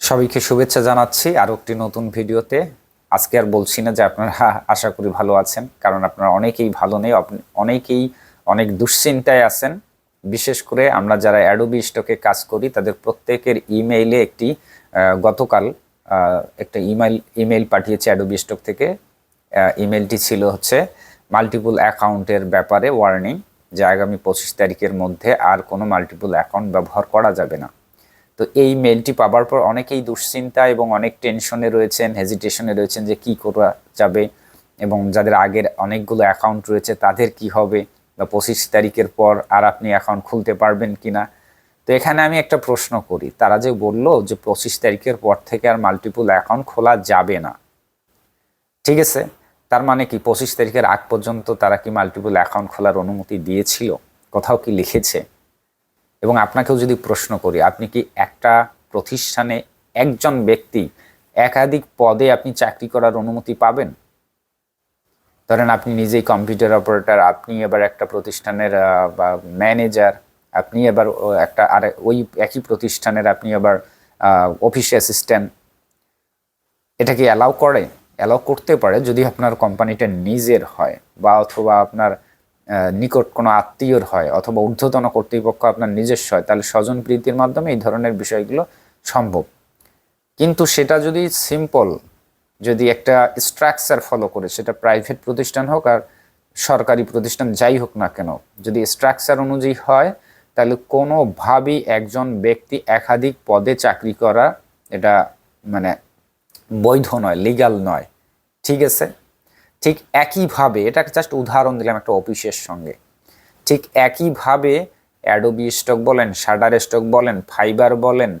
সবাইকে শুভেচ্ছা জানাচ্ছি আরও একটি নতুন ভিডিওতে। আজকে আর বলছি না যে আপনারা আশা করি ভালো আছেন, কারণ আপনারা অনেকেই ভালো নেই অনেকেই অনেক দুশ্চিন্তায় আছেন। বিশেষ করে আমরা যারা অ্যাডোবি স্টকে কাজ করি, তাদের প্রত্যেকের ইমেইলে একটি গতকাল একটা ইমেল ইমেল পাঠিয়েছে অ্যাডোবি স্টক থেকে। ইমেলটি ছিল হচ্ছে মাল্টিপল অ্যাকাউন্টের ব্যাপারে ওয়ার্নিং যে আগামী পঁচিশ তারিখের মধ্যে আর কোনো মাল্টিপল অ্যাকাউন্ট ব্যবহার করা যাবে না। তো এই মেলটি পাবার পর অনেকেই দুশ্চিন্তা এবং অনেক টেনশনে রয়েছেন হেজিটেশনে রয়েছেন যে কি করা যাবে এবং যাদের আগের অনেকগুলো অ্যাকাউন্ট রয়েছে তাদের কি হবে বা পঁচিশ তারিখের পর আর আপনি অ্যাকাউন্ট খুলতে পারবেন কি না তো এখানে আমি একটা প্রশ্ন করি, তারা যে বলল যে পঁচিশ তারিখের পর থেকে আর মাল্টিপল অ্যাকাউন্ট খোলা যাবে না। ঠিক আছে, তার মানে কি পঁচিশ তারিখের আগ পর্যন্ত তারা কি মাল্টিপল অ্যাকাউন্ট খোলার অনুমতি দিয়েছিল? কোথাও কি লিখেছে? এবং আপনাকেও যদি প্রশ্ন করি, আপনি কি একটা প্রতিষ্ঠানে একজন ব্যক্তি একাধিক পদে আপনি চাকরি করার অনুমতি পাবেন? ধরেন আপনি নিজেই কম্পিউটার অপারেটর আপনি এবার একটা প্রতিষ্ঠানের ম্যানেজার আপনি এবার একটা আর, ওই একই প্রতিষ্ঠানের আপনি এবার অফিস অ্যাসিস্ট্যান্ট এটা কি অ্যালাউ করে? অ্যালাউ করতে পারে যদি আপনার কোম্পানিটা নিজের হয় বা অথবা আপনার নিকট কোনো আত্মীয়র হয় অথবা ঊর্ধ্বতন কর্তৃপক্ষ আপনার নিজস্ব হয়, তাহলে স্বজন প্রীতির মাধ্যমে এই ধরনের বিষয়গুলো সম্ভব। কিন্তু সেটা যদি সিম্পল যদি একটা স্ট্রাকচার ফলো করে, সেটা প্রাইভেট প্রতিষ্ঠান হোক আর সরকারি প্রতিষ্ঠান যাই হোক না কেন, যদি স্ট্রাকচার অনুযায়ী হয়, তাহলে কোনোভাবেই একজন ব্যক্তি একাধিক পদে চাকরি করা এটা মানে বৈধ নয় লিগাল নয়। ঠিক আছে? ঠিক একইভাবে, এটা জাস্ট উদাহরণ দিলাম একটা অফিসের সঙ্গে। ঠিক একইভাবে অ্যাডোবি স্টক বলেন শাডার স্টক বলেন ফাইবার বলেন,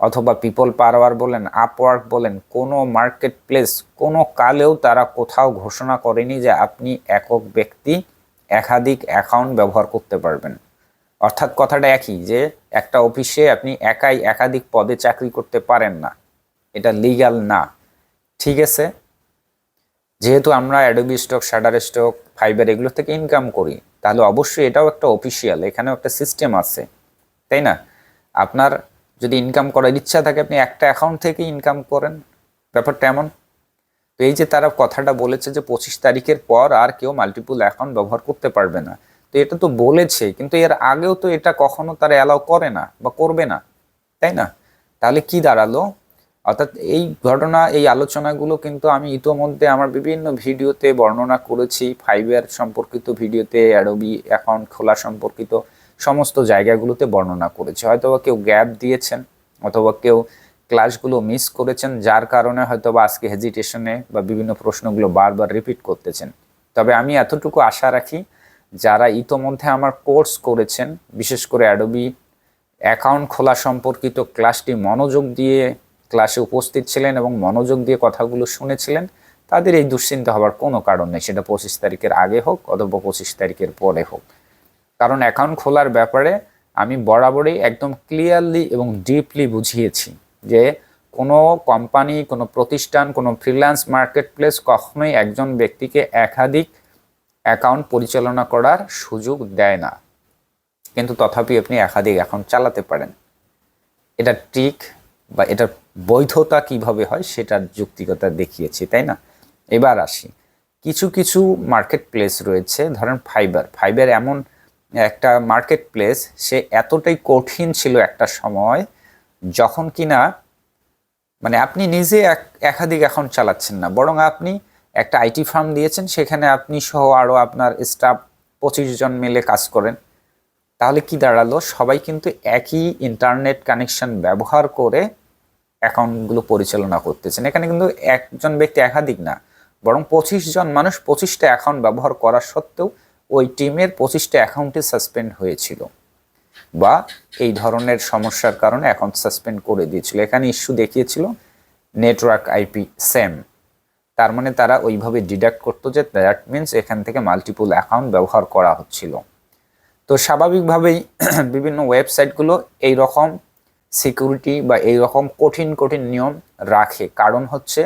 অথবা পিপল পাওয়ার বলেন আপওয়ার্ক বলেন, কোনো মার্কেট প্লেস কোনো কালেও তারা কোথাও ঘোষণা করেনি যে আপনি একক ব্যক্তি একাধিক অ্যাকাউন্ট ব্যবহার করতে পারবেন। অর্থাৎ কথাটা একই যে একটা অফিসে আপনি একাই একাধিক পদে চাকরি করতে পারেন না। এটা লিগ্যাল না। ঠিক আছে? যেহেতু আমরা Adobe stock Shutterstock Fiverr এগুলো থেকে ইনকাম করি, তাহলে অবশ্যই এটাও একটা অফিসিয়াল এখানেও একটা সিস্টেম আছে, তাই না? আপনার যদি ইনকাম করার ইচ্ছা থাকে, আপনি একটা অ্যাকাউন্ট থেকে ইনকাম করেন, ব্যাপারটা এমন। তো এই যে তারা কথাটা বলেছে যে পঁচিশ তারিখের পর আর কেউ মাল্টিপুল অ্যাকাউন্ট ব্যবহার করতে পারবে না, তো এটা তো বলেছে, কিন্তু এর আগেও তো এটা কখনো তারা অ্যালাউ করে না বা করবে না, তাই না? তাহলে কি দাঁড়াল? অর্থাৎ এই ঘটনা, এই আলোচনাগুলো কিন্তু আমি ইতোমধ্যে আমার বিভিন্ন ভিডিওতে বর্ণনা করেছি। ফাইবার সম্পর্কিত ভিডিওতে অ্যাডোবি অ্যাকাউন্ট খোলা সম্পর্কিত সমস্ত জায়গাগুলোতে বর্ণনা করেছি। হয়তোবা কেউ গ্যাপ দিয়েছেন অথবা কেউ ক্লাসগুলো মিস করেছেন, যার কারণে হয়তোবা আজকে হেজিটেশনে বা বিভিন্ন প্রশ্নগুলো বারবার রিপিট করতেছেন। তবে আমি এতটুকু আশা রাখি, যারা ইতোমধ্যে আমার কোর্স করেছেন, বিশেষ করে অ্যাডোবি অ্যাকাউন্ট খোলা সম্পর্কিত ক্লাসটি মনোযোগ দিয়ে ক্লাসে উপস্থিত ছিলেন এবং মনোযোগ দিয়ে কথাগুলো শুনেছিলেন, তাদের এই দুশ্চিন্তা হওয়ার কোনো কারণ নেই। সেটা পঁচিশ তারিখের আগে হোক অথবা পঁচিশ তারিখের পরে হোক। কারণ অ্যাকাউন্ট খোলার ব্যাপারে আমি বরাবরই একদম ক্লিয়ারলি এবং ডিপলি বুঝিয়েছি যে কোনো কোম্পানি কোনো প্রতিষ্ঠান, কোনো ফ্রিল্যান্স মার্কেট প্লেস কখনোই একজন ব্যক্তিকে একাধিক অ্যাকাউন্ট পরিচালনা করার সুযোগ দেয় না। কিন্তু তথাপি আপনি একাধিক অ্যাকাউন্ট চালাতে পারেন। এটা ঠিক বা এটার বৈধতা কীভাবে হয় সেটার যুক্তিকতা দেখিয়েছি, তাই না? এবার আসি। কিছু কিছু মার্কেট প্লেস রয়েছে, ধরেন ফাইবার ফাইবার এমন একটা মার্কেট প্লেস সে এতটাই কঠিন ছিল একটা সময়, যখন কিনা মানে আপনি নিজে এক, একাধিক অ্যাকাউন্ট চালাচ্ছেন না, বরং আপনি একটা আইটি ফার্ম দিয়েছেন, সেখানে আপনি সহ আরও আপনার স্টাফ পঁচিশ জন মিলে কাজ করেন। তাহলে কি দাঁড়াল? সবাই কিন্তু একই ইন্টারনেট কানেকশন ব্যবহার করে অ্যাকাউন্টগুলো পরিচালনা করতেছেন। এখানে কিন্তু একজন ব্যক্তি একাধিক না, বরং পঁচিশ জন মানুষ পঁচিশটা অ্যাকাউন্ট ব্যবহার করা সত্ত্বেও ওই টিমের পঁচিশটা অ্যাকাউন্টে সাসপেন্ড হয়েছিল বা এই ধরনের সমস্যার কারণে অ্যাকাউন্ট সাসপেন্ড করে দিয়েছিল। এখানে ইস্যু দেখিয়েছিল নেটওয়ার্ক আইপি সেম তার মানে তারা ওইভাবে ডিডাক্ট করতো যে দ্যাট মিনস এখান থেকে মাল্টিপল অ্যাকাউন্ট ব্যবহার করা হচ্ছিল। তো স্বাভাবিকভাবেই বিভিন্ন ওয়েবসাইটগুলো এই রকম সিকিউরিটি বা এই রকম কঠিন কঠিন নিয়ম রাখে। কারণ হচ্ছে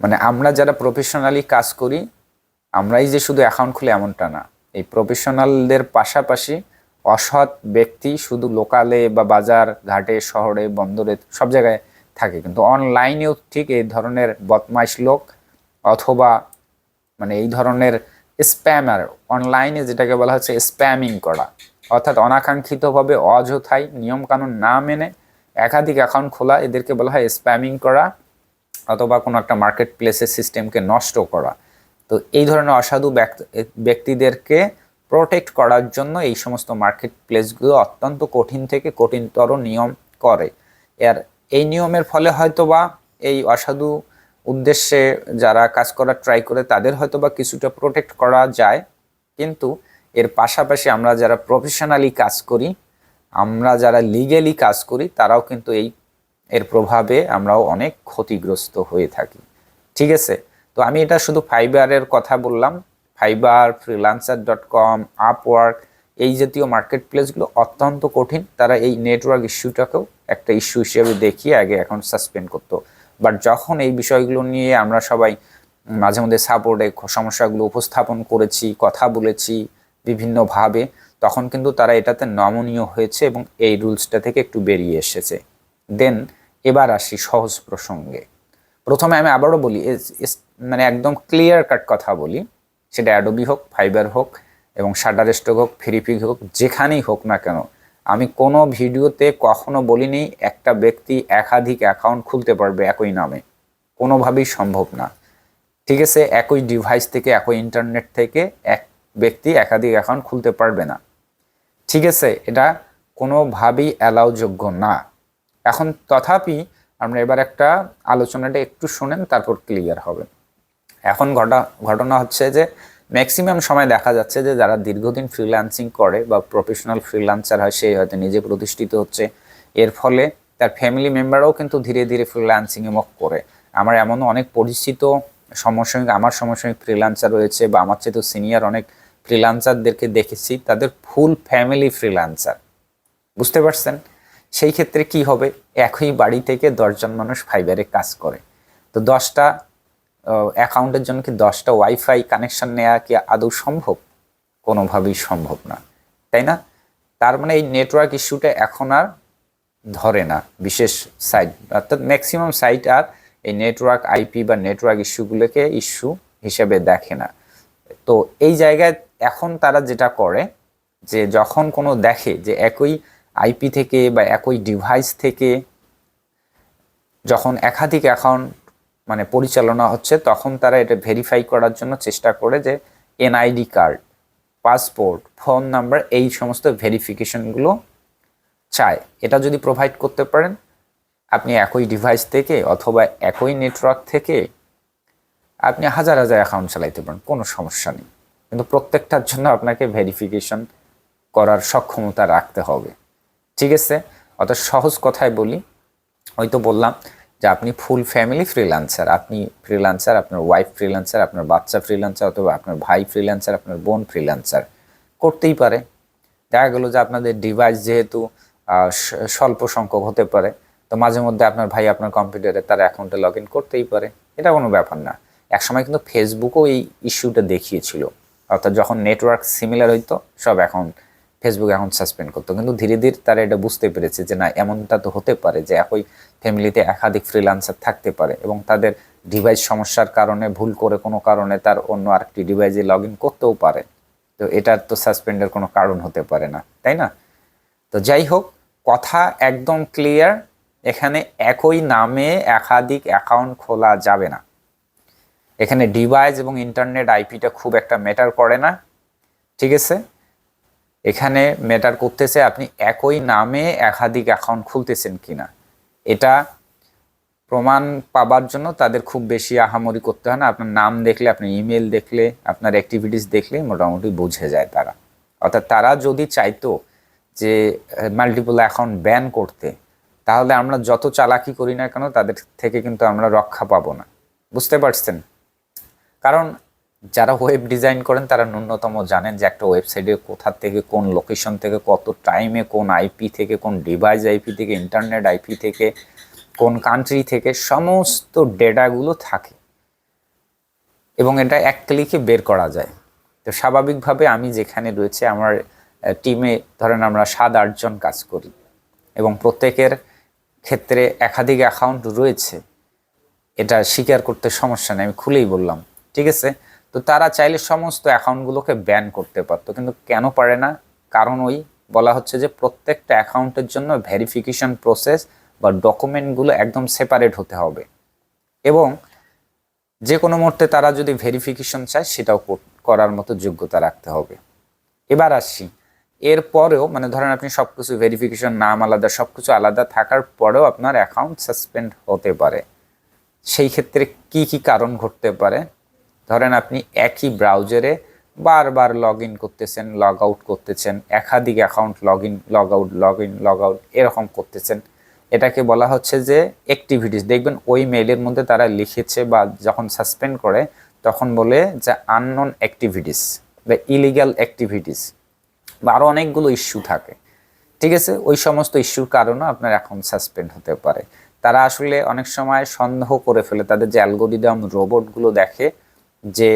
মানে আমরা যারা প্রফেশনালি কাজ করি, আমরাই যে শুধু অ্যাকাউন্ট খুলি এমনটা না। এই প্রফেশনালদের পাশাপাশি অসৎ ব্যক্তি শুধু লোকালে বা বাজার ঘাটে, শহরে, বন্দরে সব জায়গায় থাকে। কিন্তু অনলাইনেও ঠিক এই ধরনের বদমাইশ লোক অথবা মানে এই ধরনের স্প্যামার অনলাইনে যেটাকে বলা হচ্ছে স্প্যামিং করা। অর্থাৎ অনাকাঙ্ক্ষিতভাবে অযথাই নিয়মকানুন না মেনে একাধিক অ্যাকাউন্ট খোলা, এদেরকে বলা হয় স্প্যামিং করা অথবা কোনো একটা মার্কেট প্লেসের সিস্টেমকে নষ্ট করা। তো এই ধরনের অসাধু ব্যক্ত- ব্যক্তিদেরকে প্রোটেক্ট করার জন্য এই সমস্ত মার্কেট প্লেসগুলো অত্যন্ত কঠিন থেকে কঠিনতর নিয়ম করে। এর, এই নিয়মের ফলে হয়তোবা এই অসাধু উদ্দেশ্যে যারা কাজ করার ট্রাই করে, তাদের হয়তোবা কিছুটা প্রোটেক্ট করা যায়। কিন্তু এর পাশাপাশি আমরা যারা প্রফেশনালি কাজ করি, আমরা যারা লিগেলি কাজ করি, তারাও কিন্তু এই এর প্রভাবে আমরাও অনেক ক্ষতিগ্রস্ত হয়ে থাকি। ঠিক আছে? তো আমি এটা শুধু ফাইবারের কথা বললাম। Fiverr freelancer dot com Upwork এই জাতীয় মার্কেট প্লেসগুলো অত্যন্ত কঠিন। তারা এই নেটওয়ার্ক ইস্যুটাকেও একটা ইস্যু হিসেবে দেখিয়ে আগে এখন সাসপেন্ড করতো। বাট যখন এই বিষয়গুলো নিয়ে আমরা সবাই মাঝে মধ্যে সাপোর্টে সমস্যাগুলো উপস্থাপন করেছি, কথা বলেছি বিভিন্নভাবে, তখন কিন্তু তারা এটাতে নমনীয় হয়েছে এবং এই রুলসটা থেকে একটু বেরিয়ে এসেছে। দেন এবার আসি সহজ প্রসঙ্গে। প্রথমে আমি আবারও বলি মানে একদম ক্লিয়ার কাট কথা বলি। সেটা অ্যাডোবি হোক ফাইবার হোক এবং শাটার স্টক হোক ফ্রিপিক হোক, যেখানেই হোক না কেন, আমি কোনো ভিডিওতে কখনো বলিনি একটা ব্যক্তি একাধিক অ্যাকাউন্ট খুলতে পারবে একই নামে। কোনোভাবেই সম্ভব না। ঠিক আছে, একই ডিভাইস থেকে, একই ইন্টারনেট থেকে, এক ব্যক্তি একাধিক অ্যাকাউন্ট খুলতে পারবে না। ঠিক আছে, এটা কোনোভাবেই অ্যালাউযোগ্য না। এখন তথাপি আমরা এবার একটা আলোচনাটা একটু শোনেন, তারপর ক্লিয়ার হবে। এখন ঘটা, ঘটনা হচ্ছে যে ম্যাক্সিমাম সময় দেখা যাচ্ছে যে, যারা দীর্ঘদিন ফ্রিল্যান্সিং করে বা প্রফেশনাল ফ্রিল্যান্সার হয় সে হয়তো নিজে প্রতিষ্ঠিত হচ্ছে। এর ফলে তার ফ্যামিলি মেম্বারও কিন্তু ধীরে ধীরে ফ্রিল্যান্সিংয়ে মুখ করে। আমার এমনও অনেক পরিচিত সমসাময়িক আমার সমসাময়িক ফ্রিল্যান্সার রয়েছে বা আমার চেয়ে তো সিনিয়র অনেক ফ্রিল্যান্সারদেরকে দেখেছি, তাদের ফুল ফ্যামিলি ফ্রিল্যান্সার বুঝতে পারছেন? সেই ক্ষেত্রে কি হবে? একই বাড়ি থেকে দশজন মানুষ ফাইবারে কাজ করে। তো দশটা অ্যাকাউন্টের জন্য কি দশটা ওয়াইফাই কানেকশন নেওয়া কি আদৌ সম্ভব? কোনোভাবেই সম্ভব না। তাই না? তার মানে এই নেটওয়ার্ক ইস্যুটা এখন আর ধরে না, বিশেষ সাইট অর্থাৎ ম্যাক্সিমাম সাইট আর এই নেটওয়ার্ক আইপি বা নেটওয়ার্ক ইস্যুগুলোকে ইস্যু হিসেবে দেখে না। তো এই জায়গায় এখন তারা যেটা করে, যে যখন কোনো দেখে যে একই আইপি থেকে বা একই ডিভাইস থেকে যখন একাধিক অ্যাকাউন্ট মানে পরিচালনা হচ্ছে, তখন তারা এটা ভেরিফাই করার জন্য চেষ্টা করে যে NID card passport phone number এই সমস্ত ভেরিফিকেশনগুলো চায়। এটা যদি প্রোভাইড করতে পারেন, আপনি একই ডিভাইস থেকে অথবা একই নেটওয়ার্ক থেকে আপনি হাজার হাজার অ্যাকাউন্ট চালাইতে পারেন, কোনো সমস্যা নেই। কিন্তু প্রত্যেকটার জন্য আপনাকে ভেরিফিকেশন করার সক্ষমতা রাখতে হবে। ঠিক আছে? অত সহজ কথায় বলি, হয়তো বললাম যে আপনি ফুল ফ্যামিলি ফ্রিল্যান্সার আপনি ফ্রিল্যান্সার আপনার ওয়াইফ ফ্রিল্যান্সার আপনার বাচ্চা ফ্রিল্যান্সার অথবা আপনার ভাই ফ্রিল্যান্সার আপনার বোন ফ্রিল্যান্সার করতেই পারে। দেখা গেলো যে আপনাদের ডিভাইস যেহেতু স্বল্প সংখ্যক হতে পারে, তো মাঝে মধ্যে আপনার ভাই আপনার কম্পিউটারে তার অ্যাকাউন্টে লগ ইন করতেই পারে। এটা কোনো ব্যাপার না। একসময় কিন্তু ফেসবুকও এই ইস্যুটা দেখিয়েছিল। অর্থাৎ যখন নেটওয়ার্ক সিমিলার হইতো, সব এখন ফেসবুক এখন সাসপেন্ড করতো। কিন্তু ধীরে ধীরে তারা এটা বুঝতে পেরেছে যে না, এমনটা তো হতে পারে যে একই ফ্যামিলিতে একাধিক ফ্রিল্যান্সার থাকতে পারে এবং তাদের ডিভাইস সমস্যার কারণে, ভুল করে কোনো কারণে তার অন্য আরেকটি ডিভাইসে লগ ইন করতেও পারে। তো এটার তো সাসপেন্ডের কোনো কারণ হতে পারে না, তাই না? তো যাই হোক, কথা একদম ক্লিয়ার এখানে একই নামে একাধিক অ্যাকাউন্ট খোলা যাবে না। এখানে ডিভাইস এবং ইন্টারনেট আইপিটা খুব একটা ম্যাটার করে না, ঠিক আছে? এখানে ম্যাটার করতেছে আপনি একই নামে একাধিক অ্যাকাউন্ট খুলতেছেন কিনা। এটা প্রমাণ পাবার জন্য তাদের খুব বেশি আহামরি করতে হয় না। আপনার নাম দেখলে, আপনার ইমেল দেখলে, আপনার অ্যাক্টিভিটিস দেখলে মোটামুটি বুঝে যায় তারা। অর্থাৎ তারা যদি চাইতো যে মাল্টিপল অ্যাকাউন্ট ব্যান করতে, তাহলে আমরা যত চালাকি করি না কেন, তাদের থেকে কিন্তু আমরা রক্ষা পাবো না। বুঝতে পারছেন? কারণ যারা ওয়েব ডিজাইন করেন, তারা ন্যূনতম জানেন যে একটা ওয়েবসাইটে কোথা থেকে কোন লোকেশন থেকে কত টাইমে কোন আইপি থেকে, কোন ডিভাইস আইপি থেকে ইন্টারনেট আইপি থেকে, কোন কান্ট্রি থেকে সমস্ত ডেটাগুলো থাকে। এবং এটা এক ক্লিকে বের করা যায়। তো স্বাভাবিকভাবে আমি যেখানে রয়েছে, আমার টিমে ধরেন আমরা সাত আটজন কাজ করি। এবং প্রত্যেকের ক্ষেত্রে একাধিক অ্যাকাউন্ট রয়েছে। এটা স্বীকার করতে সমস্যা নেই, আমি খুলেই বললাম। ঠিক আছে? তো তারা চাইলে সমস্ত অ্যাকাউন্টগুলোকে ব্যান করতে পারতো, কিন্তু কেন পারে না? কারণ ওই বলা হচ্ছে যে প্রত্যেকটা অ্যাকাউন্টের জন্য ভেরিফিকেশন প্রসেস বা ডকুমেন্টগুলো একদম সেপারেট হতে হবে। এবং যে কোনো মুহূর্তে তারা যদি ভেরিফিকেশন চায়, সেটাও কর- করার মতো যোগ্যতা রাখতে হবে। এবার আসছি এরপরেও মানে ধরেন আপনি সব কিছু ভেরিফিকেশন নাম আলাদা সব কিছু আলাদা থাকার পরেও আপনার অ্যাকাউন্ট সাসপেন্ড হতে পারে। সেই ক্ষেত্রে কি কি কারণ ঘটতে পারে? ধরেন আপনি একই ব্রাউজারে বারবার লগ ইন করতেছেন লগ আউট করতেছেন, একাধিক account log in log out log in log out এরকম করতেছেন। এটাকে বলা হচ্ছে যে অ্যাক্টিভিটিস দেখবেন ওই মেইলের মধ্যে তারা লিখেছে বা যখন সাসপেন্ড করে, তখন বলে যে আননোন অ্যাক্টিভিটিস বা ইলিগাল অ্যাক্টিভিটিস বা আরও অনেকগুলো ইস্যু থাকে। ঠিক আছে? ওই সমস্ত ইস্যুর কারণেও আপনার অ্যাকাউন্ট সাসপেন্ড হতে পারে। তারা আসলে অনেক সময় সন্দেহ করে ফেলে। তাদের যে অ্যালগোরিদম রোবটগুলো দেখে যে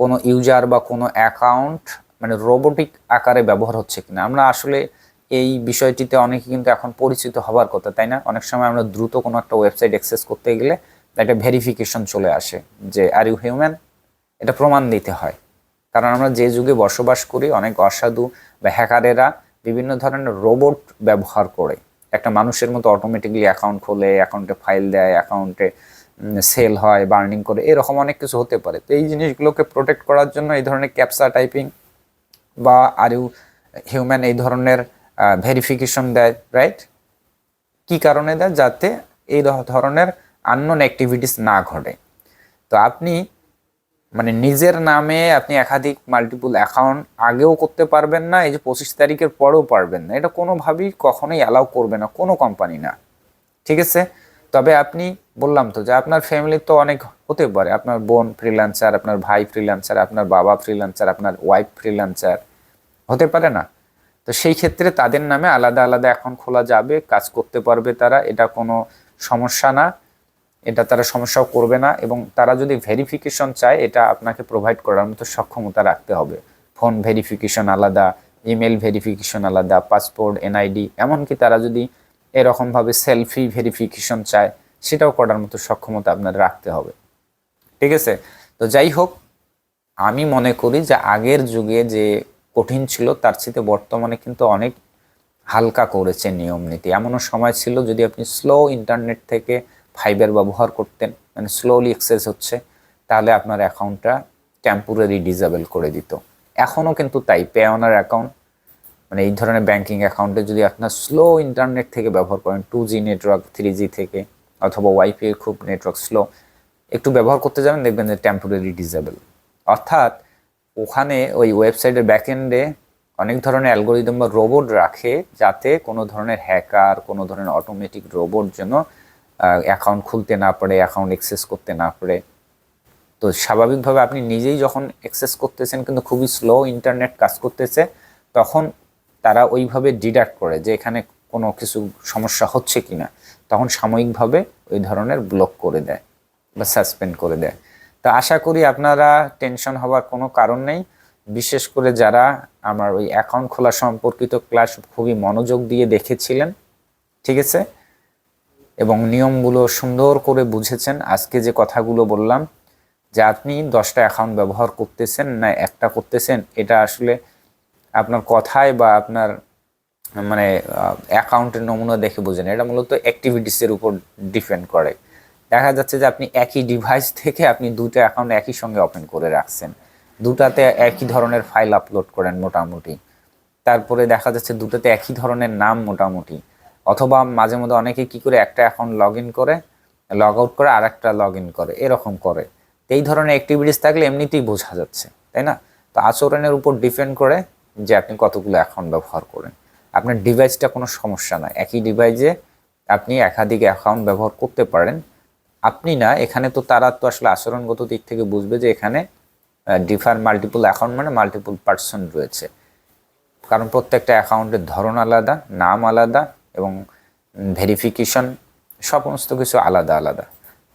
কোনো ইউজার বা কোনো অ্যাকাউন্ট মানে রোবোটিক আকারে ব্যবহার হচ্ছে কিনা। আমরা আসলে এই বিষয়টিতে অনেকে কিন্তু এখন পরিচিত হবার কথা, তাই না? অনেক সময় আমরা দ্রুত কোনো একটা ওয়েবসাইট অ্যাক্সেস করতে গেলে একটা ভেরিফিকেশন চলে আসে যে আর ইউ হিউম্যান এটা প্রমাণ দিতে হয়। কারণ আমরা যে যুগে বসবাস করি, অনেক অসাধু বা হ্যাকারেরা বিভিন্ন ধরনের রোবট ব্যবহার করে। একটা মানুষের মতো অটোমেটিকলি অ্যাকাউন্ট খোলে অ্যাকাউন্টে ফাইল দেয় অ্যাকাউন্টে সেল হয় বার্নিং করে, এরকম অনেক কিছু হতে পারে। তো এই জিনিসগুলোকে প্রোটেক্ট করার জন্য এই ধরনের ক্যাপসা টাইপিং বা আর ইউ হিউম্যান এই ধরনের ভেরিফিকেশন দেয় রাইট কি কারণে দেয়? যাতে এই ধরনের আননোন অ্যাক্টিভিটিস না ঘটে। তো আপনি মানে নিজের নামে আপনি একাধিক মাল্টিপল অ্যাকাউন্ট আগেও করতে পারবেন না, এই যে পঁচিশ তারিখের পরেও পারবেন না। এটা কোনোভাবেই কখনোই অ্যালাউ করবে না, কোনো কোম্পানি না। ঠিক আছে? তবে আপনি বললাম তো যে আপনার ফ্যামিলির তো অনেক হতে পারে। আপনার বোন ফ্রিল্যান্সার আপনার ভাই ফ্রিল্যান্সার আপনার বাবা ফ্রিল্যান্সার আপনার ওয়াইফ ফ্রিল্যান্সার হতে পারে না। তো সেই ক্ষেত্রে তাদের নামে আলাদা আলাদা এখন খোলা যাবে, কাজ করতে পারবে তারা, এটা কোনো সমস্যা না। এটা তারা সমস্যাও করবে না এবং তারা যদি ভেরিফিকেশন চায়, এটা আপনাকে প্রোভাইড করার মতো সক্ষমতা রাখতে হবে। ফোন ভেরিফিকেশন আলাদা ইমেল ভেরিফিকেশন আলাদা পাসপোর্ট এনআইডি এমনকি তারা যদি এরকমভাবে সেলফি ভেরিফিকেশন চায়, সেটাও করার মতো সক্ষমতা আপনার রাখতে হবে। ঠিক আছে? তো যাই হোক, আমি মনে করি যে আগের যুগে যে কঠিন ছিল, তার চেয়ে বর্তমানে কিন্তু অনেক হালকা করেছে নিয়ম নীতি। এমনও সময় ছিল যদি আপনি স্লো ইন্টারনেট থেকে ফাইবার ব্যবহার করতেন মানে স্লোলি এক্সেস হচ্ছে, তাহলে আপনার অ্যাকাউন্টটা টেম্পোরারি ডিজেবল করে দিত। এখনও কিন্তু তাই পে অনার অ্যাকাউন্ট মানে এই ধরনের ব্যাংকিং অ্যাকাউন্টে যদি আপনার স্লো ইন্টারনেট থেকে ব্যবহার করেন two G network three G থেকে, অথবা ওয়াইফাই খুব নেটওয়ার্ক স্লো একটু ব্যবহার করতে যাবেন, দেখবেন যে টেম্পোরারি ডিজেবল অর্থাৎ ওখানে ওই ওয়েবসাইটের ব্যাকএন্ডে অনেক ধরনের অ্যালগোরিদম বা রোবট রাখে যাতে কোনো ধরনের হ্যাকার কোনো ধরনের অটোমেটিক রোবট যেন অ্যাকাউন্ট খুলতে না পারে অ্যাকাউন্ট অ্যাক্সেস করতে না পারে। তো স্বাভাবিকভাবে আপনি নিজেই যখন অ্যাক্সেস করতেছেন, কিন্তু খুবই স্লো ইন্টারনেট কাজ করতেছে, তখন তারা ওইভাবে ডিডাক্ট করে যে এখানে কোনো কিছু সমস্যা হচ্ছে কি না তখন সাময়িকভাবে ওই ধরনের ব্লক করে দেয় বা সাসপেন্ড করে দেয়। তা আশা করি আপনারা টেনশন হওয়ার কোনো কারণ নেই। বিশেষ করে যারা আমার ওই অ্যাকাউন্ট খোলা সম্পর্কিত ক্লাস খুবই মনোযোগ দিয়ে দেখেছিলেন, ঠিক আছে? এবং নিয়মগুলো সুন্দর করে বুঝেছেন। আজকে যে কথাগুলো বললাম, যে আপনি দশটা অ্যাকাউন্ট ব্যবহার করতেছেন না একটা করতেছেন, এটা আসলে আপনার কথায় বা আপনার মানে অ্যাকাউন্টের নমুনা দেখে বোঝেন। এটা মূলত অ্যাক্টিভিটিসের উপর ডিপেন্ড করে। দেখা যাচ্ছে যে আপনি একই ডিভাইস থেকে আপনি দুটো অ্যাকাউন্ট একই সঙ্গে ওপেন করে রাখছেন। দুটাতে একই ধরনের ফাইল আপলোড করেন মোটামুটি। তারপরে দেখা যাচ্ছে দুটোতে একই ধরনের নাম মোটামুটি। অথবা মাঝে মধ্যে অনেকে কি করে একটা অ্যাকাউন্ট লগ ইন করে লগ আউট করে আর একটা লগ ইন করে, এরকম করে। এই ধরনের অ্যাক্টিভিটিস থাকলে এমনিতেই বোঝা যাচ্ছে, তাই না? তো আচরণের উপর ডিপেন্ড করে যে আপনি কতগুলো অ্যাকাউন্ট ব্যবহার করেন। আপনার ডিভাইসটা কোনো সমস্যা না একই ডিভাইসে আপনি একাধিক অ্যাকাউন্ট ব্যবহার করতে পারেন। আপনি না, এখানে তো তারা তো আসলে আচরণগত দিক থেকে বুঝবে যে এখানে ডিফার মাল্টিপল অ্যাকাউন্ট মানে মাল্টিপল পার্সন রয়েছে। কারণ প্রত্যেকটা অ্যাকাউন্টের ধরন আলাদা, নাম আলাদা এবং ভেরিফিকেশন সমস্ত কিছু আলাদা আলাদা।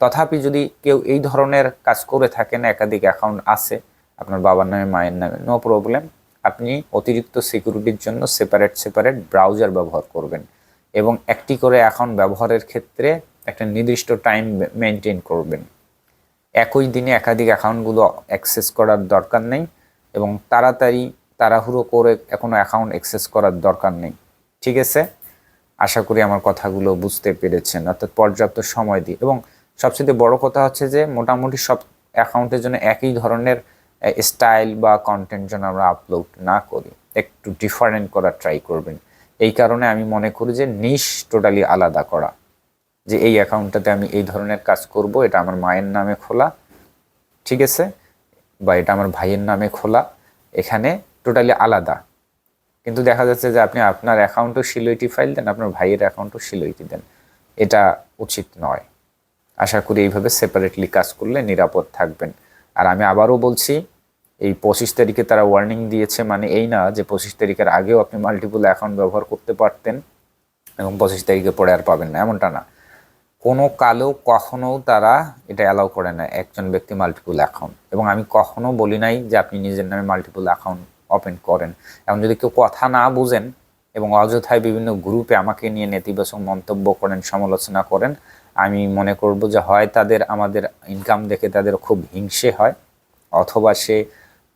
তথাপি যদি কেউ এই ধরনের কাজ করে থাকেন, একাধিক অ্যাকাউন্ট আছে, আপনার বাবার নামে, মায়ের নামে নো প্রবলেম আপনি অতিরিক্ত সিকিউরিটির জন্য সেপারেট সেপারেট ব্রাউজার ব্যবহার করবেন এবং একটি করে অ্যাকাউন্ট ব্যবহারের ক্ষেত্রে একটা নির্দিষ্ট টাইম মেনটেন করবেন। একই দিনে একাধিক অ্যাকাউন্টগুলো অ্যাক্সেস করার দরকার নেই এবং তাড়াতাড়ি, তাড়াহুড়ো করে কোনো অ্যাকাউন্ট অ্যাক্সেস করার দরকার নেই। ঠিক আছে? আশা করি আমার কথাগুলো বুঝতে পেরেছেন। অর্থাৎ পর্যাপ্ত সময় দিই এবং সবচেয়ে বড় কথা হচ্ছে যে, মোটামুটি সব অ্যাকাউন্টের জন্য একই ধরনের স্টাইল বা কন্টেন্ট যেন আমরা আপলোড না করি, একটু ডিফারেন্ট করার ট্রাই করবেন। এই কারণে আমি মনে করি যে নিশ টোটালি আলাদা করা। যে এই অ্যাকাউন্টটাতে আমি এই ধরনের কাজ করব, এটা আমার মায়ের নামে খোলা, ঠিক আছে? বা এটা আমার ভাইয়ের নামে খোলা, এখানে টোটালি আলাদা। কিন্তু দেখা যাচ্ছে যে আপনি আপনার অ্যাকাউন্টও সিলইটি ফাইল দেন, আপনার ভাইয়ের অ্যাকাউন্টও সিলইটি দেন। এটা উচিত নয়। আশা করি এইভাবে সেপারেটলি কাজ করলে নিরাপদ থাকবেন। আর আমি আবারও বলছি এই পঁচিশ তারিখে তারা ওয়ার্নিং দিয়েছে মানে এই না যে পঁচিশ তারিখের আগেও আপনি মাল্টিপল অ্যাকাউন্ট ব্যবহার করতে পারতেন এবং পঁচিশ তারিখে পরে আর পাবেন না, এমনটা না। কোনো কালেও কখনো তারা এটা অ্যালাউ করে না, একজন ব্যক্তি মাল্টিপল অ্যাকাউন্ট এবং আমি কখনো বলি নাই যে আপনি নিজের নামে মাল্টিপল অ্যাকাউন্ট ওপেন করেন। এখন যদি কেউ কথা না বুঝেন এবং অযথায় বিভিন্ন গ্রুপে আমাকে নিয়ে নেতিবাচক মন্তব্য করেন, সমালোচনা করেন, আমি মনে করব যে হয় তাদের আমাদের ইনকাম দেখে তাদের খুব হিংসে হয়, অথবা সে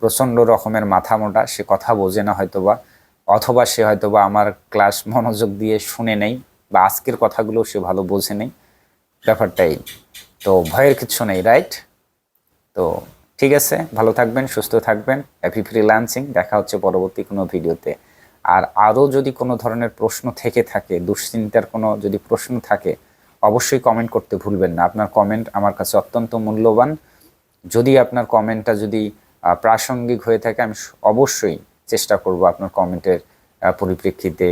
প্রচণ্ড রকমের মাথা মোটা, সে কথা বোঝে না হয়তোবা, অথবা সে হয়তোবা আমার ক্লাস মনোযোগ দিয়ে শুনে নেই বা আজকের কথাগুলো সে ভালো বোঝে নেই। ব্যাপারটাই তো ভয়ের কিছু নেই রাইট তো ঠিক আছে, ভালো থাকবেন, সুস্থ থাকবেন। হ্যাপি ফ্রিল্যান্সিং দেখা হচ্ছে পরবর্তী কোনো ভিডিওতে। আর আরও যদি কোনো ধরনের প্রশ্ন থেকে থাকে, দুশ্চিন্তার কোনো যদি প্রশ্ন থাকে, অবশ্যই কমেন্ট করতে ভুলবেন না। আপনার কমেন্ট আমার কাছে অত্যন্ত মূল্যবান। যদি আপনার কমেন্টটা যদি প্রাসঙ্গিক হয়ে থাকে, আমি অবশ্যই চেষ্টা করব আপনার কমেন্টের পরিপ্রেক্ষিতে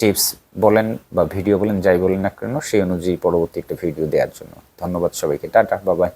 টিপস বলেন বা ভিডিও বলেন, যাই বলেন না কেন, সেই অনুযায়ী পরবর্তী একটা ভিডিও দেওয়ার জন্য। ধন্যবাদ সবাইকে। টাটা বাবাই